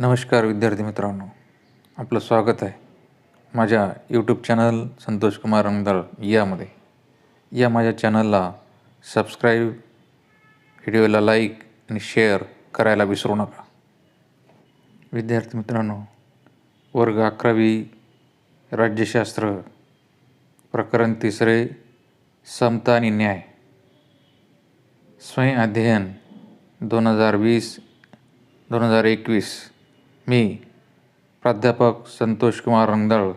नमस्कार विद्यार्थी मित्रांनो. आपलं स्वागत आहे माझ्या यूट्यूब चॅनल संतोष कुमार रंगदाळ यामध्ये. या माझ्या चॅनलला सबस्क्राईब व्हिडिओला लाईक आणि शेअर करायला विसरू नका. विद्यार्थी मित्रांनो वर्ग अकरावी राज्यशास्त्र प्रकरण तिसरे समता आणि न्याय. स्वयं अध्ययन दोन हजार वीस दोन हजार एकवीस. मी प्राध्यापक संतोष कुमार रंगदळ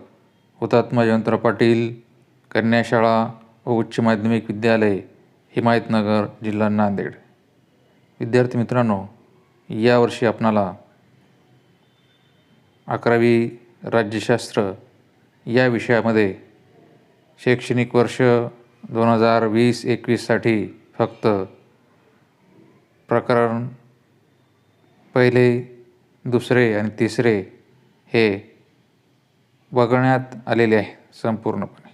हुतात्मा जयवंतराव पाटील कन्याशाळा व उच्च माध्यमिक विद्यालय हिमायतनगर जिल्हा नांदेड. विद्यार्थी मित्रांनो यावर्षी आपणाला अकरावी राज्यशास्त्र या विषयामध्ये शैक्षणिक वर्ष दोन हजार वीस एकवीससाठी फक्त प्रकरण पहिले दुसरे आणि तिसरे हे वगळण्यात आलेले आहे संपूर्णपणे.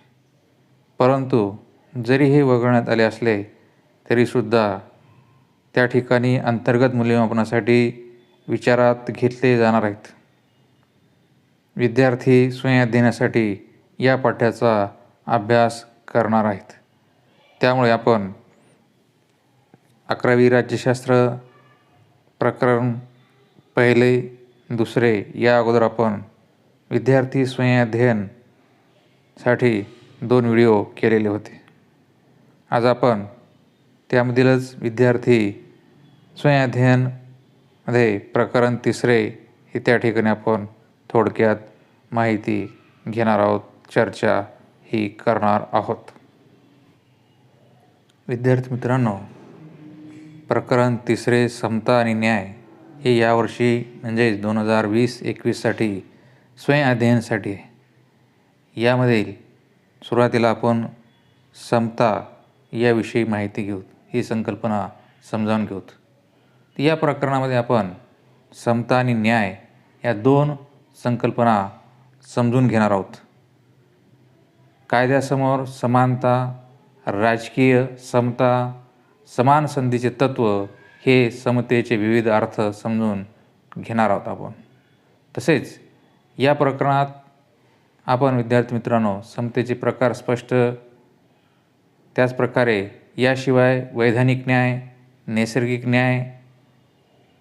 परंतु जरी हे वगळण्यात आले असले तरीसुद्धा त्या ठिकाणी अंतर्गत मूल्यमापनासाठी विचारात घेतले जाणार आहेत. विद्यार्थी स्वयं देण्यासाठी या पाठ्याचा अभ्यास करणार आहेत. त्यामुळे आपण अकरावी राज्यशास्त्र प्रकरण पहिले दुसरे या अगोदर आपण विद्यार्थी स्वयंअध्ययनसाठी दोन व्हिडिओ केलेले होते. आज आपण त्यामधीलच विद्यार्थी स्वयंअध्ययनमध्ये प्रकरण तिसरे हे त्या ठिकाणी आपण थोडक्यात माहिती घेणार आहोत चर्चा ही करणार आहोत. विद्यार्थी मित्रांनो प्रकरण तिसरे समता आणि न्याय. हे यावर्षी म्हणजेच दोन हजार वीस एकवीससाठी स्वयंअध्ययनासाठी आहे. यामधील सुरुवातीला आपण समता याविषयी माहिती घेऊ ही संकल्पना समजावून घेऊत या प्रकरणामध्ये आपण समता आणि न्याय या दोन संकल्पना समजून घेणार आहोत. कायद्यासमोर समानता राजकीय समता समान संधीचे तत्त्व हे समतेचे विविध अर्थ समजून घेणार आहोत आपण. तसेच या प्रकरणात आपण विद्यार्थी मित्रांनो समतेचे प्रकार स्पष्ट त्याचप्रकारे याशिवाय वैधानिक न्याय नैसर्गिक न्याय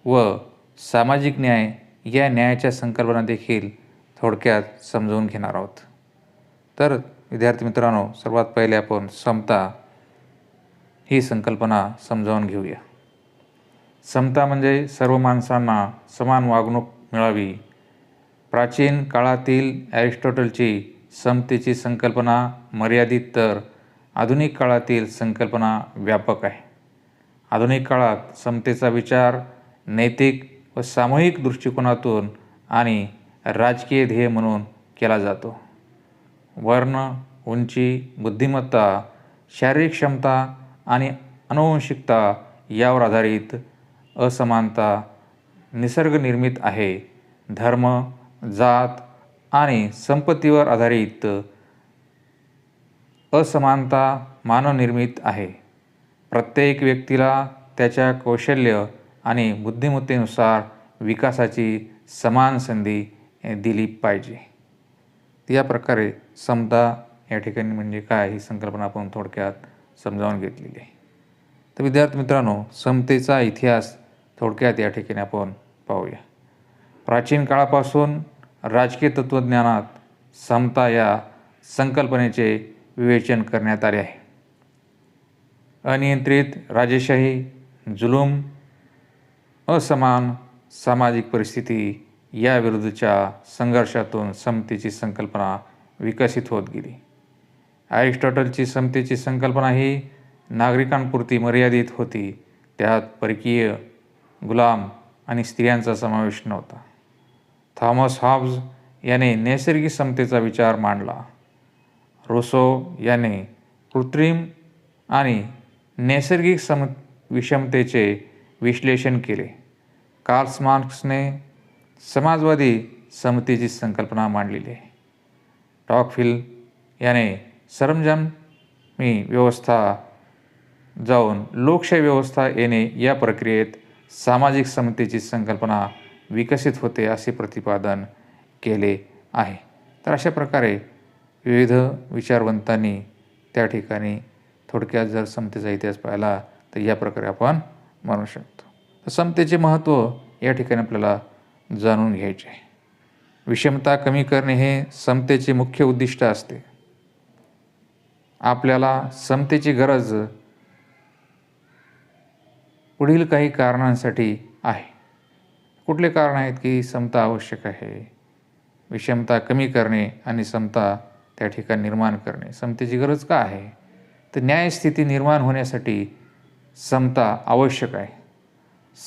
व सामाजिक न्याय या न्यायाच्या संकल्पना देखील थोडक्यात समजून घेणार आहोत. तर विद्यार्थी मित्रांनो सर्वात पहिले आपण समता ही संकल्पना समजावून घेऊया. समता म्हणजे सर्व माणसांना समान वागणूक मिळावी. प्राचीन काळातील ॲरिस्टॉटलची समतेची संकल्पना मर्यादित तर आधुनिक काळातील संकल्पना व्यापक आहे. आधुनिक काळात समतेचा विचार नैतिक व सामूहिक दृष्टिकोनातून आणि राजकीय ध्येय म्हणून केला जातो. वर्ण उंची बुद्धिमत्ता शारीरिक क्षमता आणि अनुवंशिकता यावर आधारित असमानता निसर्गनिर्मित आहे. धर्म जात आणि संपत्तीवर आधारित असमानता मानवनिर्मित आहे. प्रत्येक व्यक्तीला त्याच्या कौशल्य आणि बुद्धिमत्तेनुसार विकासाची समान संधी दिली पाहिजे. या प्रकारे समता या ठिकाणी म्हणजे काय ही संकल्पना आपण थोडक्यात समजावून घेतलेली आहे. तर विद्यार्थी मित्रांनो समतेचा इतिहास थोडक्यात या ठिकाणी आपण पाहूया. प्राचीन काळापासून राजकीय तत्त्वज्ञानात समता या संकल्पनेचे विवेचन करण्यात आले आहे. अनियंत्रित राजेशाही जुलूम असमान सामाजिक परिस्थिती याविरुद्धच्या संघर्षातून समतेची संकल्पना विकसित होत गेली. ॲरिस्टॉटलची समतेची संकल्पना ही नागरिकांपुरती मर्यादित होती. त्यात परकीय गुलाम आणि स्त्रियांचा समावेश नव्हता. थॉमस हॉब्ज याने नैसर्गिक समतेचा विचार मांडला. रोसो याने कृत्रिम आणि नैसर्गिक सम विषमतेचे विश्लेषण केले. कार्ल्स मार्क्सने समाजवादी समतेची संकल्पना मांडलेली आहे. टॉकफिल याने सरंजामी व्यवस्था जाऊन लोकशाही व्यवस्था येणे या प्रक्रियेत सामाजिक समतेची संकल्पना विकसित होते असे प्रतिपादन केले आहे. तर अशा प्रकारे विविध विचारवंतांनी त्या ठिकाणी थोडक्यात जर समतेचा इतिहास पाहिला तर या प्रकारे आपण म्हणू शकतो. तर समतेचे महत्त्व या ठिकाणी आपल्याला जाणून घ्यायचे आहे. विषमता कमी करणे हे समतेचे मुख्य उद्दिष्ट असते. आपल्याला समतेची गरज पुढील काही कारणांसाठी आहे. कुठले कारण आहेत की समता आवश्यक आहे? विषमता कमी करणे आणि समता त्या ठिकाणी निर्माण करणे. समतेची गरज का आहे? तर न्यायस्थिती निर्माण होण्यासाठी समता आवश्यक आहे.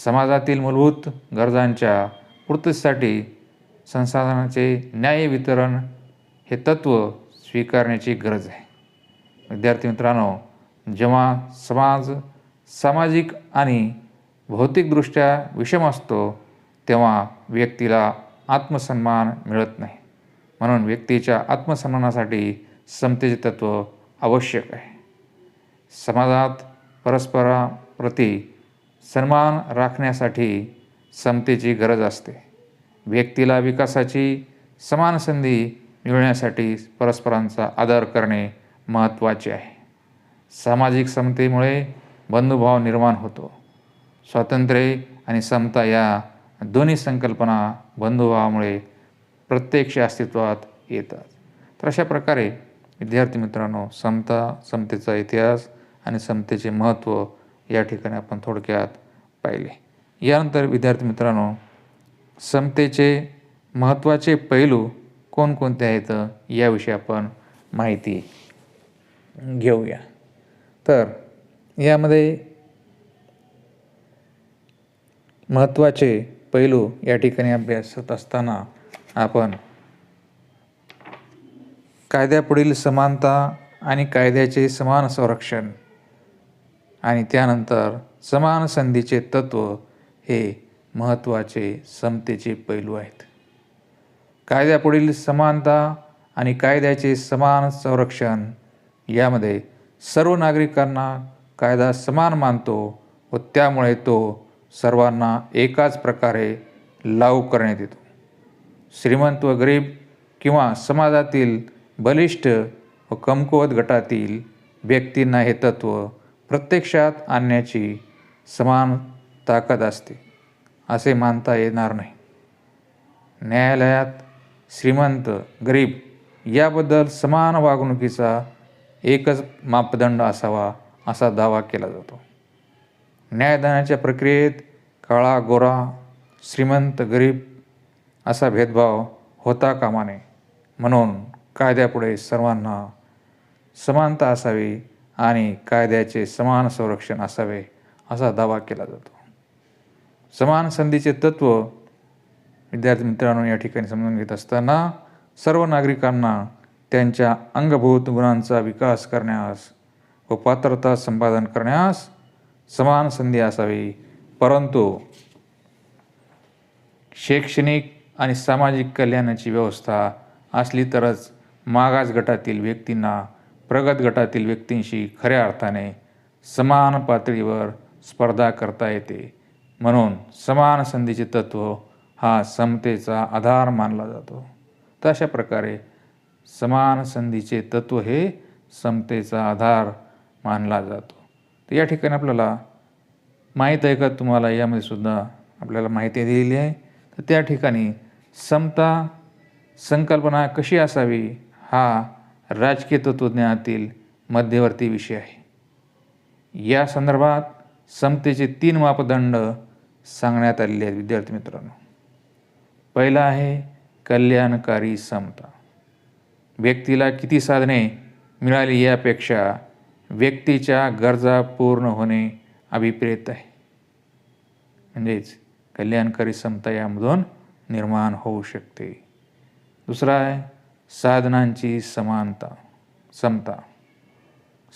समाजातील मूलभूत गरजांच्या पूर्तीसाठी संसाधनाचे न्याय वितरण हे तत्त्व स्वीकारण्याची गरज आहे. विद्यार्थी मित्रांनो जेव्हा समाज सामाजिक आणि भौतिकदृष्ट्या विषम असतो तेव्हा व्यक्तीला आत्मसन्मान मिळत नाही. म्हणून व्यक्तीच्या आत्मसन्मानासाठी समतेचे तत्त्व आवश्यक आहे. समाजात परस्पराप्रती सन्मान राखण्यासाठी समतेची गरज असते. व्यक्तीला विकासाची समान संधी मिळण्यासाठी परस्परांचा आदर करणे महत्त्वाचे आहे. सामाजिक समतेमुळे बंधुभाव निर्माण होतो. स्वातंत्र्य आणि समता या दोन्ही संकल्पना बंधुभावामुळे प्रत्यक्ष अस्तित्वात येतात. तर अशा प्रकारे विद्यार्थी मित्रांनो समता समतेचा इतिहास आणि समतेचे महत्त्व या ठिकाणी आपण थोडक्यात पाहिले. यानंतर विद्यार्थी मित्रांनो समतेचे महत्त्वाचे पैलू कोणकोणते आहेत याविषयी आपण माहिती घेऊया. तर यामध्ये महत्त्वाचे पैलू या ठिकाणी अभ्यासत असताना आपण कायद्यापुढील समानता आणि कायद्याचे समान संरक्षण आणि त्यानंतर समान संधीचे तत्त्व हे महत्त्वाचे समतेचे पैलू आहेत. कायद्यापुढील समानता आणि कायद्याचे समान संरक्षण यामध्ये सर्व नागरिकांना कायदा समान मानतो व त्यामुळे तो सर्वांना एकाच प्रकारे लागू करण्यात येतो. श्रीमंत व गरीब किंवा समाजातील बलिष्ठ व कमकुवत गटातील व्यक्तींना हे तत्त्व प्रत्यक्षात आणण्याची समान ताकद असते असे मानता येणार नाही. न्यायालयात श्रीमंत गरीब याबद्दल समान वागणुकीचा एकच मापदंड असावा असा दावा केला जातो. न्यायदानाच्या प्रक्रियेत काळा गोरा श्रीमंत गरीब असा भेदभाव होता कामा नये म्हणून कायद्यापुढे सर्वांना समानता असावी आणि कायद्याचे समान संरक्षण असावे असा दावा केला जातो. समान संधीचे तत्त्व विद्यार्थी मित्रांनो या ठिकाणी समजून घेत असताना सर्व नागरिकांना त्यांच्या अंगभूत गुणांचा विकास करण्यास व पात्रता संपादन करण्यास समान संधी असावी. परंतु शैक्षणिक आणि सामाजिक कल्याणाची व्यवस्था असली तरच मागास गटातील व्यक्तींना प्रगत गटातील व्यक्तींशी खऱ्या अर्थाने समान पातळीवर स्पर्धा करता येते. म्हणून समान संधीचे तत्त्व हा समतेचा आधार मानला जातो. तर अशा प्रकारे समान संधीचे तत्त्व हे समतेचा आधार मानला जातो. तर या ठिकाणी आपल्याला माहीत आहे का? तुम्हाला यामध्ये सुद्धा आपल्याला माहिती दिलेली आहे. तर त्या ठिकाणी समता संकल्पना कशी असावी हा राजकीय तत्त्वज्ञानातील मध्यवर्ती विषय आहे. या संदर्भात समतेचे तीन मापदंड सांगण्यात आलेले आहेत विद्यार्थी मित्रांनो. पहिला आहे कल्याणकारी समता. व्यक्तीला किती साधने मिळाली यापेक्षा व्यक्तीच्या गरजा पूर्ण होणे अभिप्रेत आहे. म्हणजेच कल्याणकारी समता यामधून निर्माण होऊ शकते. दुसरा आहे साधनांची समानता समता.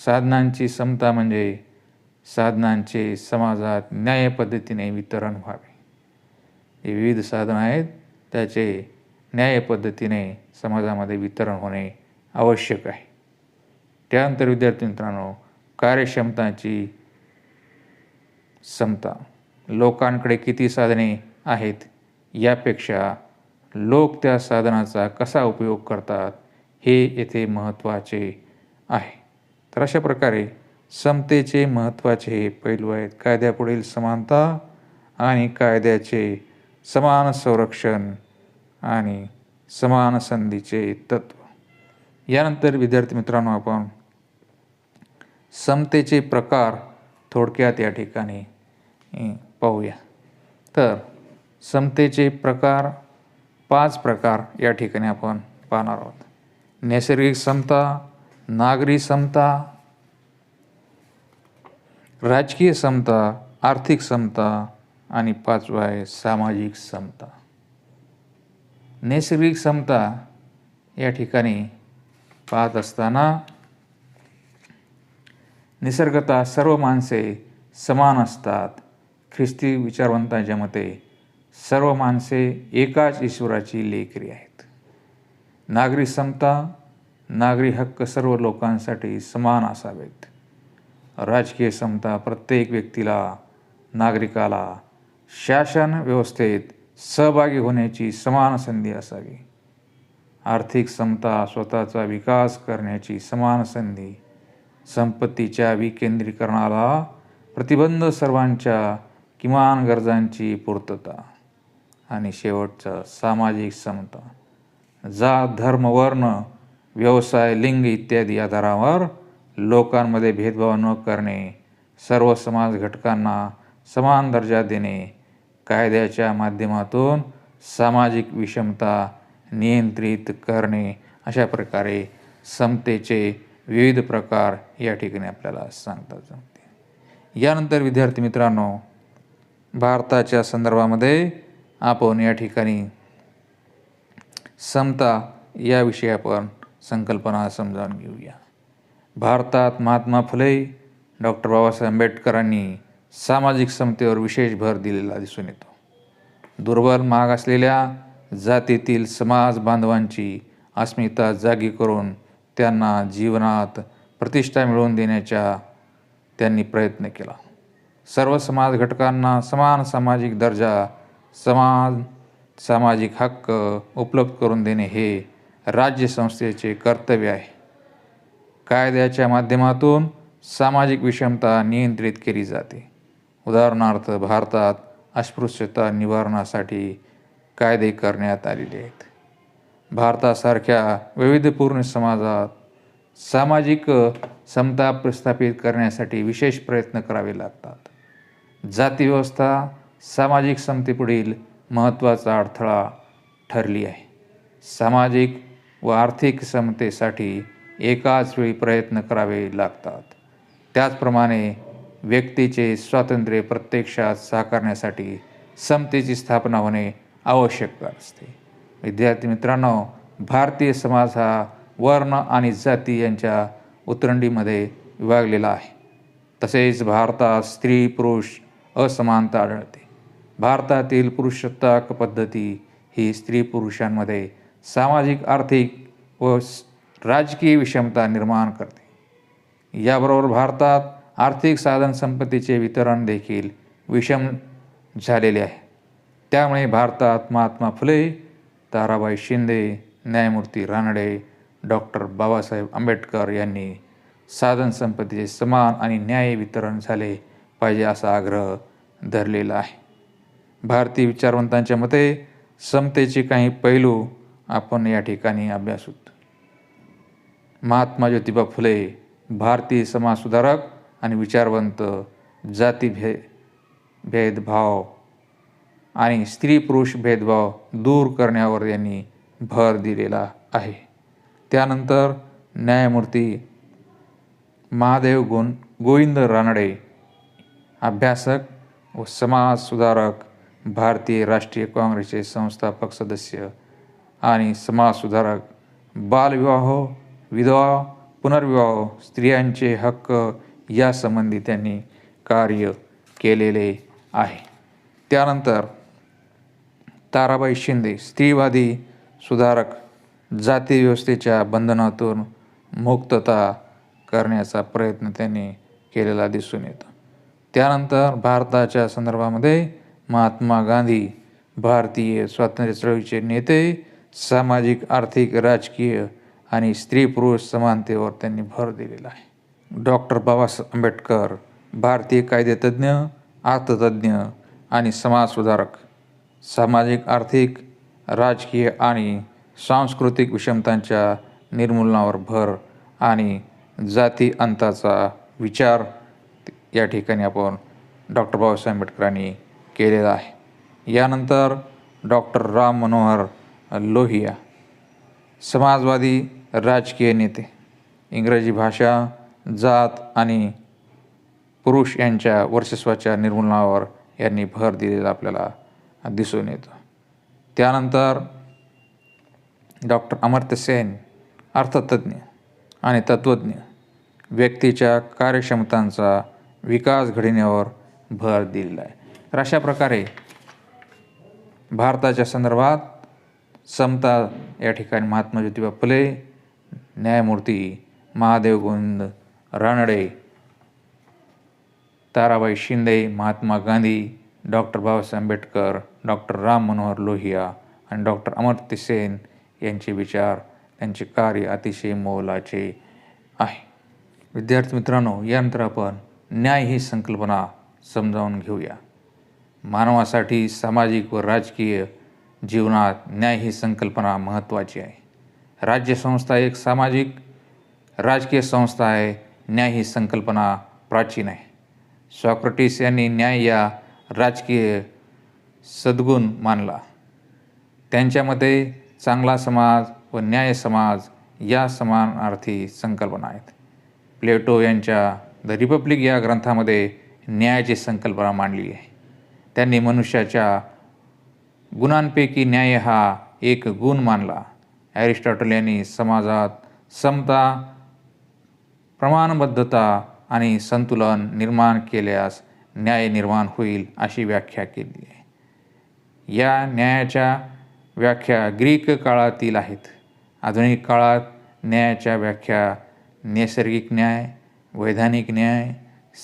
साधनांची समता म्हणजे साधनांचे समाजात न्याय पद्धतीने वितरण व्हावे. हे विविध साधनं आहेत त्याचे न्याय पद्धतीने समाजामध्ये वितरण होणे आवश्यक आहे. त्यानंतर विद्यार्थी मित्रांनो कार्यक्षमताची समता. लोकांकडे किती साधने आहेत यापेक्षा लोक त्या साधनाचा कसा उपयोग करतात हे येथे महत्त्वाचे आहे. तर अशा प्रकारे समतेचे महत्त्वाचे हे पैलू आहेत. कायद्यापुढील समानता आणि कायद्याचे समान संरक्षण आणि समान संधीचे तत्व. यानंतर विद्यार्थी मित्रांनो आपण समतेचे प्रकार थोडक्यात या ठिकाणी पाहूया. तर समतेचे प्रकार पाच प्रकार या ठिकाणी आपण पाहणार आहोत. नैसर्गिक समता नागरी समता राजकीय समता आर्थिक समता आणि पाचवा आहे सामाजिक समता. नैसर्गिक समता या ठिकाणी पाहत असताना निसर्गता सर्व माणसे समान असतात. ख्रिस्ती विचारवंतांच्या मते सर्व माणसे एकाच ईश्वराची लेकरी आहेत. नागरी समता नागरी हक्क सर्व लोकांसाठी समान असावेत. राजकीय समता प्रत्येक व्यक्तीला नागरिकाला शासन व्यवस्थेत सहभागी होण्याची समान संधी असावी. आर्थिक समता स्वतःचा विकास करण्याची समान संधी संपत्तीच्या विकेंद्रीकरणाला प्रतिबंध सर्वांच्या किमान गरजांची पूर्तता आणि शेवटचं सामाजिक समता. जात धर्म वर्ण व्यवसाय लिंग इत्यादी आधारावर लोकांमध्ये भेदभाव न करणे सर्व समाज घटकांना समान दर्जा देणे कायद्याच्या माध्यमातून सामाजिक विषमता नियंत्रित करणे अशा प्रकारे समतेचे विविध प्रकार या ठिकाणी आपल्याला सांगता सांगते. यानंतर विद्यार्थी मित्रांनो भारताच्या संदर्भामध्ये आपण या ठिकाणी समता याविषयी आपण संकल्पना समजावून घेऊया. भारतात महात्मा फुले डॉक्टर बाबासाहेब आंबेडकरांनी सामाजिक समतेवर विशेष भर दिलेला दिसून येतो. दुर्बल माग असलेल्या जातीतील समाज बांधवांची अस्मिता जागी करून त्यांना जीवनात प्रतिष्ठा मिळवून देण्याचा त्यांनी प्रयत्न केला. सर्व समाज घटकांना समान सामाजिक दर्जा समान सामाजिक हक्क उपलब्ध करून देणे हे राज्यसंस्थेचे कर्तव्य आहे. कायद्याच्या माध्यमातून सामाजिक विषमता नियंत्रित केली जाते. उदाहरणार्थ भारतात अस्पृश्यता निवारणासाठी कायदे करण्यात आलेले आहेत. भारतासारख्या वैविध्यपूर्ण समाजात सामाजिक समता प्रस्थापित करण्यासाठी विशेष प्रयत्न करावे लागतात. जातीव्यवस्था सामाजिक समतेपुढील महत्त्वाचा अडथळा ठरली आहे. सामाजिक व आर्थिक समतेसाठी एकाच वेळी प्रयत्न करावे लागतात. त्याचप्रमाणे व्यक्तीचे स्वातंत्र्य प्रत्यक्षात साकारण्यासाठी समतेची स्थापना होणे आवश्यक असते. विद्यार्थी मित्रांनो भारतीय समाज हा वर्ण आणि जाती यांच्या उतरंडीमध्ये विभागलेला आहे. तसेच भारतात स्त्री पुरुष असमानता आढळते. भारतातील पुरुषसत्ताक पद्धती ही स्त्री पुरुषांमध्ये सामाजिक आर्थिक व राजकीय विषमता निर्माण करते. याबरोबर भारतात आर्थिक साधनसंपत्तीचे वितरण देखील विषम झालेले आहे. त्यामुळे भारतात महात्मा फुले ताराबाई शिंदे न्यायमूर्ती रानडे डॉक्टर बाबासाहेब आंबेडकर यांनी साधन संपत्तीचे समान आणि न्याय वितरण झाले पाहिजे असा आग्रह धरलेला आहे. भारतीय विचारवंतांच्या मते समतेचे काही पैलू आपण या ठिकाणी अभ्यासूत महात्मा ज्योतिबा फुले भारतीय समाजसुधारक आणि विचारवंत जाती भे भेदभाव आणि स्त्री पुरुष भेदभाव दूर करण्यावर त्यांनी भर दिलेला आहे. त्यानंतर न्यायमूर्ती महादेव गोन गोविंद रानडे अभ्यासक व समाज सुधारक भारतीय राष्ट्रीय काँग्रेसचे संस्थापक सदस्य आणि समाज सुधारक बालविवाह विधवा पुनर्विवाह स्त्रियांचे हक्क यासंबंधी त्यांनी कार्य केलेले आहे. त्यानंतर ताराबाई शिंदे स्त्रीवादी सुधारक जाती व्यवस्थेच्या बंधनातून मुक्तता करण्याचा प्रयत्न त्यांनी केलेला दिसून येतो. त्यानंतर भारताच्या संदर्भामध्ये महात्मा गांधी भारतीय स्वातंत्र्य चळवळीचे नेते सामाजिक आर्थिक राजकीय आणि स्त्री पुरुष समानतेवर त्यांनी भर दिलेला आहे. डॉक्टर बाबासाहेब आंबेडकर भारतीय कायदेतज्ञ अर्थतज्ज्ञ आणि समाजसुधारक सामाजिक आर्थिक राजकीय आणि सांस्कृतिक विषमतांच्या निर्मूलनावर भर आणि जाती अंताचा विचार या ठिकाणी आपण डॉक्टर बाबासाहेब आंबेडकरांनी केलेला आहे. यानंतर डॉक्टर राम मनोहर लोहिया समाजवादी राजकीय नेते इंग्रजी भाषा जात आणि पुरुष यांच्या वर्चस्वाच्या निर्मूलनावर यांनी भर दिलेला आपल्याला दिसून येतो. त्यानंतर डॉक्टर अमर्त्य सेन अर्थतज्ञ आणि तत्त्वज्ञ व्यक्तीच्या कार्यक्षमतांचा विकास घडविण्यावर भर दिलेला आहे तर अशा प्रकारे भारताच्या संदर्भात समता या ठिकाणी महात्मा ज्योतिबा फुले न्यायमूर्ती महादेव गोविंद रानडे ताराबाई शिंदे महात्मा गांधी डॉक्टर बाबासाहेब आंबेडकर डॉक्टर राम मनोहर लोहिया आणि डॉक्टर अमर्त्य सेन यांचे विचार त्यांचे कार्य अतिशय मोलाचे आहे. विद्यार्थी मित्रांनो यानंतर आपण न्याय ही संकल्पना समजावून घेऊया. मानवासाठी सामाजिक व राजकीय जीवनात न्याय ही संकल्पना महत्त्वाची आहे. राज्यसंस्था एक सामाजिक राजकीय संस्था आहे न्याय ही संकल्पना प्राचीन आहे. सॉक्रेटिस यांनी न्याय या राजकीय सद्गुण मानला. त्यांच्यामध्ये चांगला समाज व न्याय समाज या समानार्थी संकल्पना आहेत. प्लेटो यांच्या द रिपब्लिक या ग्रंथामध्ये न्यायाची संकल्पना मांडली आहे. त्यांनी मनुष्याच्या गुणांपैकी न्याय हा एक गुण मानला. ॲरिस्टॉटल यांनी समाजात समता प्रमाणबद्धता आणि संतुलन निर्माण केल्यास न्याय निर्माण होईल अशी व्याख्या केली आहे. या न्यायाच्या व्याख्या ग्रीक काळातील आहेत. आधुनिक काळात न्यायाच्या व्याख्या नैसर्गिक न्याय वैधानिक न्याय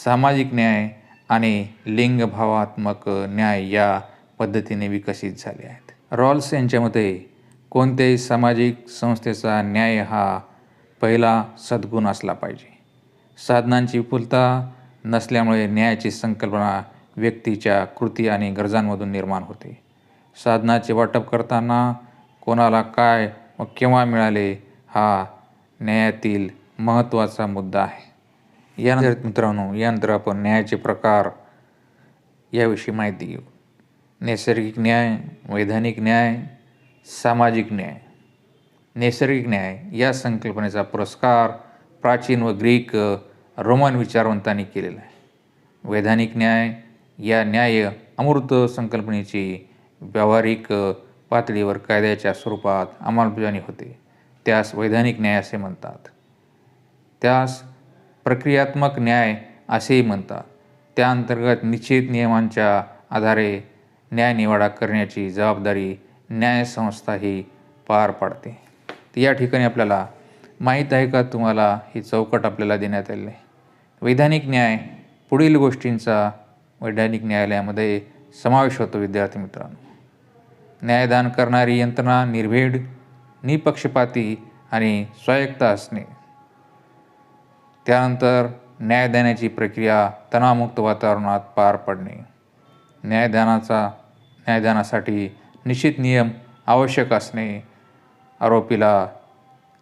सामाजिक न्याय आणि लिंगभावात्मक न्याय या पद्धतीने विकसित झाले आहेत. रॉल्स यांच्या मते कोणत्याही सामाजिक संस्थेचा न्याय हा पहिला सद्गुण असला पाहिजे. साधनांची विपुलता नसल्यामुळे न्यायाची संकल्पना व्यक्तीच्या कृती आणि गरजांमधून निर्माण होते. साधनाचे वाटप करताना कोणाला काय व केव्हा मिळाले हा न्यायातील महत्त्वाचा मुद्दा आहे. यानंतर मित्रांनो यानंतर आपण न्यायाचे प्रकार याविषयी माहिती घेऊ. नैसर्गिक न्याय वैधानिक न्याय सामाजिक न्याय. नैसर्गिक न्याय या संकल्पनेचा पुरस्कार प्राचीन व ग्रीक रोमन विचारवंतांनी केलेला आहे. वैधानिक न्याय या न्याय अमूर्त संकल्पनेची व्यावहारिक पातळीवर कायद्याच्या स्वरूपात अंमलबजावणी होते. त्यास वैधानिक न्याय असे म्हणतात. त्यास प्रक्रियात्मक न्याय असेही म्हणतात. त्या अंतर्गत निश्चित नियमांच्या आधारे न्यायनिवाडा करण्याची जबाबदारी न्यायसंस्था ही पार पाडते. तर या ठिकाणी आपल्याला माहीत आहे का? तुम्हाला ही चौकट आपल्याला देण्यात आली आहे. वैधानिक न्याय पुढील गोष्टींचा वैधानिक न्यायालयामध्ये समावेश होतो विद्यार्थी मित्रांनो. न्यायदान करणारी यंत्रणा निर्भीड निपक्षपाती आणि स्वायत्त असणे. त्यानंतर न्यायदानाची प्रक्रिया तणावमुक्त वातावरणात पार पडणे. न्यायदानाचा न्यायदानासाठी निश्चित नियम आवश्यक असणे आरोपीला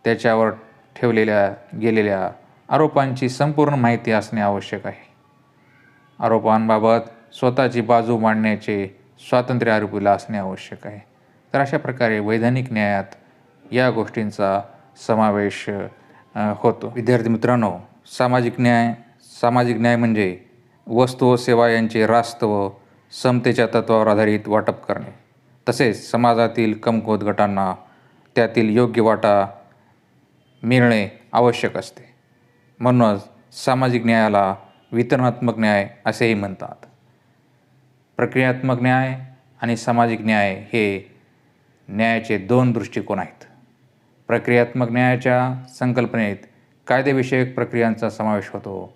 त्याच्यावर ठेवलेल्या गेलेल्या आरोपांची संपूर्ण माहिती असणे आवश्यक आहे. आरोपांबाबत स्वतःची बाजू मांडण्याचे स्वातंत्र्य आरोपीला असणे आवश्यक आहे. तर अशा प्रकारे वैधानिक न्यायात या गोष्टींचा समावेश होतो. विद्यार्थी मित्रांनो सामाजिक न्याय सामाजिक न्याय म्हणजे वस्तू व सेवा यांचे रास्त व समतेच्या तत्वावर आधारित वाटप करणे. तसेच समाजातील कमकुवत गटांना त्यातील योग्य वाटा मिळणे आवश्यक असते. म्हणूनच सामाजिक न्यायाला वितरणात्मक न्याय असेही म्हणतात. प्रक्रियात्मक न्याय आणि सामाजिक न्याय हे न्यायाचे दोन दृष्टिकोन आहेत. प्रक्रियात्मक न्यायाच्या संकल्पनेत कायदेविषयक प्रक्रियांचा समावेश होतो.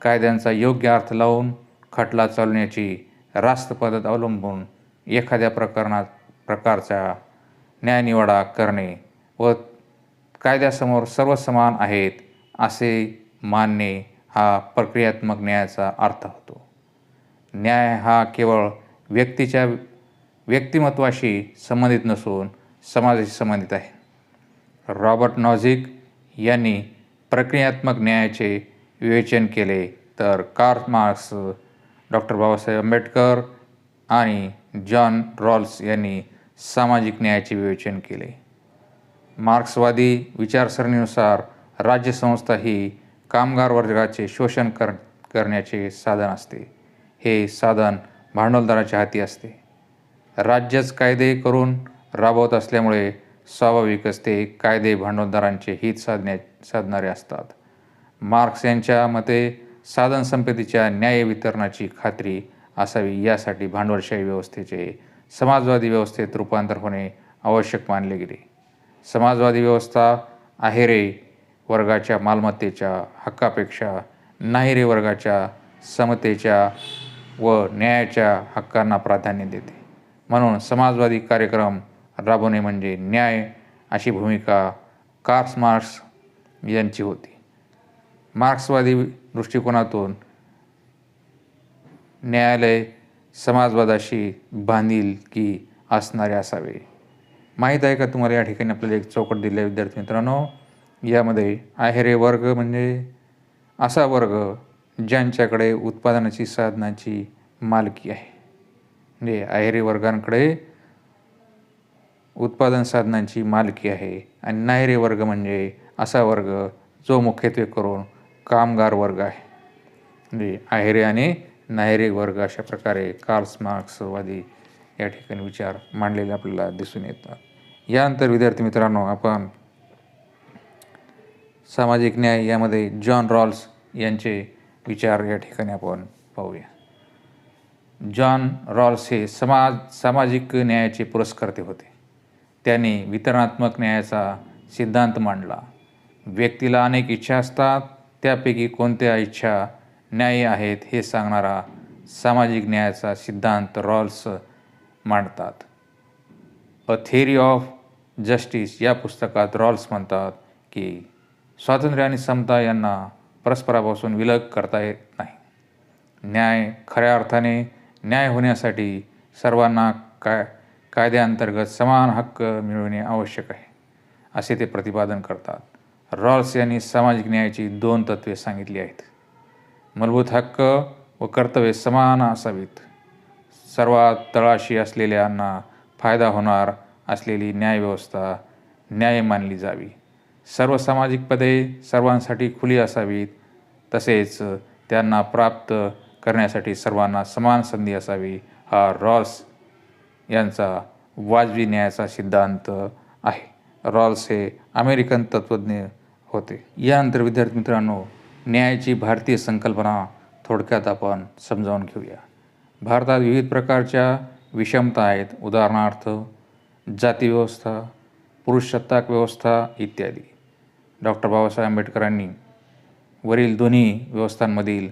कायद्यांचा योग्य अर्थ लावून खटला चालवण्याची रास्त पद्धत अवलंबून एखाद्या प्रकरणात प्रकारचा न्यायनिवाडा करणे व कायद्यासमोर सर्व समान आहेत असे मानणे हा प्रक्रियात्मक न्यायाचा अर्थ होतो. न्याय हा केवळ व्यक्तीच्या व्यक्तिमत्वाशी संबंधित नसून समाजाशी संबंधित आहे. रॉबर्ट नॉझिक यांनी प्रक्रियात्मक न्यायाचे विवेचन केले तर Karl Marx doctor Babasaheb Ambedkar आणि जॉन रॉल्स यांनी सामाजिक न्यायाचे विवेचन केले. मार्क्सवादी विचारसरणीनुसार राज्यसंस्था ही कामगार वर्गाचे शोषण कर करण्याचे साधन असते. हे साधन भांडवलदाराच्या हाती असते. राज्यच कायदे करून राबवत असल्यामुळे स्वाभाविकच ते कायदे भांडवलदारांचे हित साधण्या साधणारे असतात. मार्क्स यांच्या मते साधन संपत्तीच्या न्याय वितरणाची खात्री असावी यासाठी भांडवलशाही व्यवस्थेचे समाजवादी व्यवस्थेत रूपांतर होणे आवश्यक मानले गेले. समाजवादी व्यवस्था आहेरे वर्गाच्या मालमत्तेच्या हक्कापेक्षा नाहिरे वर्गाच्या समतेच्या व न्यायाच्या हक्कांना प्राधान्य देते. म्हणून समाजवादी कार्यक्रम राबवणे म्हणजे न्याय अशी भूमिका कार्स मार्क्स यांची होती. मार्क्सवादी दृष्टिकोनातून न्यायालय समाजवादाशी बांधील की असणारे असावे. माहीत आहे का तुम्हाला या ठिकाणी आपल्याला एक चौकट दिले विद्यार्थी मित्रांनो? यामध्ये आहेरे वर्ग म्हणजे असा वर्ग ज्यांच्याकडे उत्पादनाची साधनाची मालकी आहे. म्हणजे आहेरी वर्गांकडे उत्पादन साधनांची मालकी आहे. आणि नाहेरी वर्ग म्हणजे असा वर्ग जो मुख्यत्वे करून कामगार वर्ग आहे. म्हणजे आहेरे आणि नाहेरे वर्ग अशा प्रकारे कार्ल्स मार्क्सवादी या ठिकाणी विचार मांडलेले आपल्याला दिसून येतात. यानंतर विद्यार्थी मित्रांनो आपण सामाजिक न्याय यामध्ये जॉन रॉल्स यांचे विचार या ठिकाणी आपण पाहूया. जॉन रॉल्स हे समाज सामाजिक न्यायाचे पुरस्कर्ते होते. त्यांनी वितरणात्मक न्यायाचा सिद्धांत मांडला. व्यक्तीला अनेक इच्छा असतात त्यापैकी कोणत्या इच्छा न्याय आहेत हे सांगणारा सामाजिक न्यायाचा सिद्धांत रॉल्स मांडतात. अ थेरी ऑफ जस्टिस या पुस्तकात रॉल्स म्हणतात की स्वातंत्र्य आणि समता यांना परस्परापासून विलग करता येत नाही. न्याय खऱ्या अर्थाने न्याय होण्यासाठी सर्वांना काय कायद्याअंतर्गत समान हक्क मिळवणे आवश्यक आहे असे ते प्रतिपादन करतात. रॉल्स यांनी सामाजिक न्यायाची दोन तत्वे सांगितली आहेत. मूलभूत हक्क व कर्तव्ये समान असावीत. सर्वात तळाशी असलेल्यांना फायदा होणार असलेली न्यायव्यवस्था न्याय मानली जावी. सर्व सामाजिक पदे सर्वांसाठी खुली असावीत. तसेच त्यांना प्राप्त करण्यासाठी सर्वांना समान संधी असावी हा रॉल्स यांचा वाजवी न्यायाचा सिद्धांत आहे. रॉल्स हे अमेरिकन तत्त्वज्ञ होते. यानंतर विद्यार्थी मित्रांनो न्यायाची भारतीय संकल्पना थोडक्यात आपण समजावून घेऊया. भारतात विविध प्रकारच्या विषमता आहेत. उदाहरणार्थ जातीव्यवस्था पुरुषसत्ताक व्यवस्था इत्यादी. डॉक्टर बाबासाहेब आंबेडकरांनी वरील दोन्ही व्यवस्थांमधील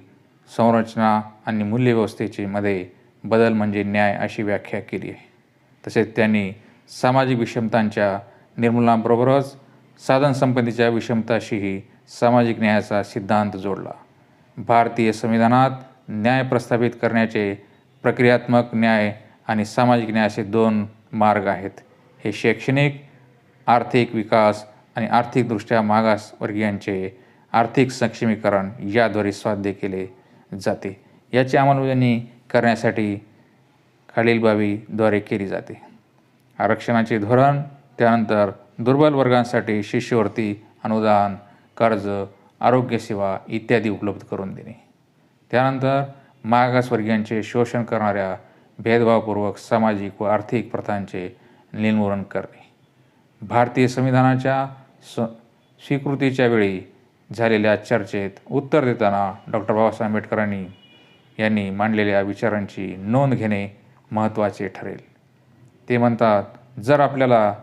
संरचना आणि मूल्यव्यवस्थेचे मध्ये बदल म्हणजे न्याय अशी व्याख्या केली आहे. तसेच त्यांनी सामाजिक विषमतांच्या निर्मूलनाबरोबरच साधनसंपत्तीच्या विषमताशीही सामाजिक न्यायाचा सिद्धांत जोडला. भारतीय संविधानात न्याय प्रस्थापित करण्याचे प्रक्रियात्मक न्याय आणि सामाजिक न्यायाचे दोन मार्ग आहेत. हे शैक्षणिक आर्थिक विकास आणि आर्थिकदृष्ट्या मागासवर्गीयांचे आर्थिक सक्षमीकरण याद्वारे साध्य केले जाते. याची अंमलबजावणी करण्यासाठी खालील बाबीद्वारे केली जाते. आरक्षणाचे धोरण त्यानंतर दुर्बल वर्गांसाठी शिष्यवृत्ती अनुदान कर्ज आरोग्यसेवा इत्यादी उपलब्ध करून देणे. त्यानंतर मागासवर्गीयांचे शोषण करणाऱ्या भेदभावपूर्वक सामाजिक व आर्थिक प्रथांचे निर्मूलन करणे. भारतीय संविधानाच्या स स्वीकृतीच्या वेळी झालेल्या चर्चेत उत्तर देताना डॉक्टर बाबासाहेब आंबेडकरांनी यांनी मांडलेल्या विचारांची नोंद घेणे महत्त्वाचे ठरेल. ते म्हणतात जर आपल्याला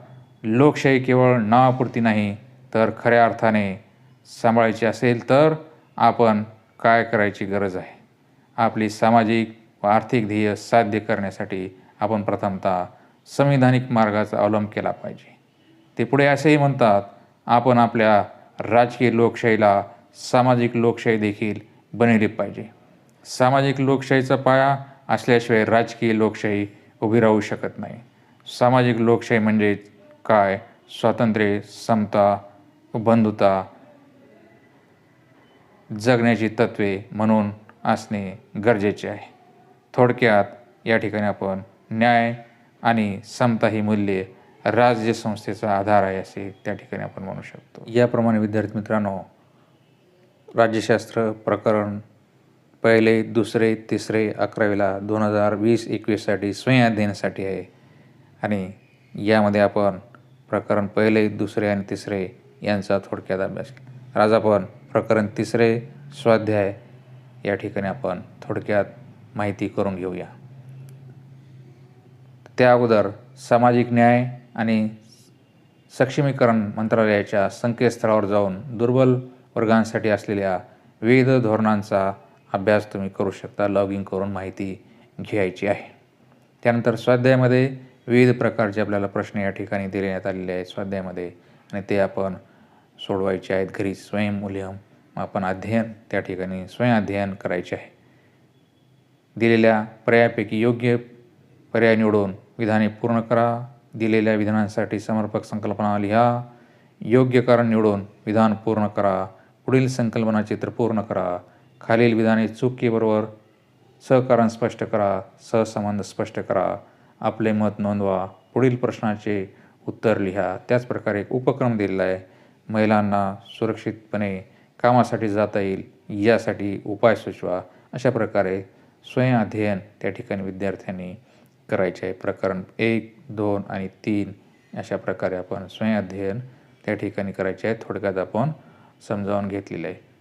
लोकशाही केवळ नावापुरती नाही तर खऱ्या अर्थाने सांभाळायची असेल तर आपण काय करायची गरज आहे? आपली सामाजिक व आर्थिक ध्येय साध्य करण्यासाठी आपण प्रथमतः संविधानिक मार्गाचा अवलंब केला पाहिजे. ते पुढे असेही म्हणतात आपण आपल्या राजकीय लोकशाहीला सामाजिक लोकशाही देखील बनवली पाहिजे. सामाजिक लोकशाहीचा पाया असल्याशिवाय राजकीय लोकशाही उभी राहू शकत नाही. सामाजिक लोकशाही म्हणजे काय? स्वातंत्र्य समता बंधुता जगण्याची तत्त्वे म्हणून असणे गरजेचे आहे. थोडक्यात या ठिकाणी आपण न्याय आणि समता ही मूल्ये राज्यसंस्थेचा आधार आहे असे त्या ठिकाणी आपण म्हणू शकतो. याप्रमाणे विद्यार्थी मित्रांनो राज्यशास्त्र प्रकरण पहिले दुसरे तिसरे अकरावीला दोन हजार वीस एकवीससाठी स्वयंअध्ययनासाठी आहे. आणि यामध्ये आपण प्रकरण पहिले दुसरे आणि तिसरे यांचा थोडक्यात अभ्यास केला. आज आपण प्रकरण तिसरे स्वाध्याय या ठिकाणी आपण थोडक्यात माहिती करून घेऊया. त्या अगोदर सामाजिक न्याय आणि सक्षमीकरण मंत्रालयाच्या संकेतस्थळावर जाऊन दुर्बल वर्गांसाठी असलेल्या विविध धोरणांचा अभ्यास तुम्ही करू शकता लॉग इन करून माहिती घ्यायची आहे. त्यानंतर स्वाध्यायामध्ये विविध प्रकारचे आपल्याला प्रश्न या ठिकाणी देण्यात आलेले आहेत स्वाध्यायामध्ये आणि ते आपण सोडवायचे आहेत. घरी स्वयंमूल्यम आपण अध्ययन त्या ठिकाणी स्वयं अध्ययन करायचे आहे. दिलेल्या पर्यायापैकी योग्य पर्याय निवडून विधाने पूर्ण करा दिलेल्या विधानांसाठी समर्पक संकल्पना लिहा. योग्य कारण निवडून विधान पूर्ण करा. पुढील संकल्पना चित्र पूर्ण करा. खालील विधाने चुकीबरोबर सहकारण स्पष्ट करा. सहसंबंध स्पष्ट करा. आपले मत नोंदवा. पुढील प्रश्नाचे उत्तर लिहा. त्याचप्रकारे एक उपक्रम दिलेला आहे. महिलांना सुरक्षितपणे कामासाठी जाता येईल. यासाठी उपाय सुचवा. अशा प्रकारे स्वयं अध्ययन त्या ठिकाणी विद्यार्थ्यांनी करायचे आहे. प्रकरण एक दोन आणि तीन अशा प्रकारे आपण स्वयं अध्ययन त्या ठिकाणी करायचे आहे. थोडक्यात आपण समजावून घेतलेलं आहे.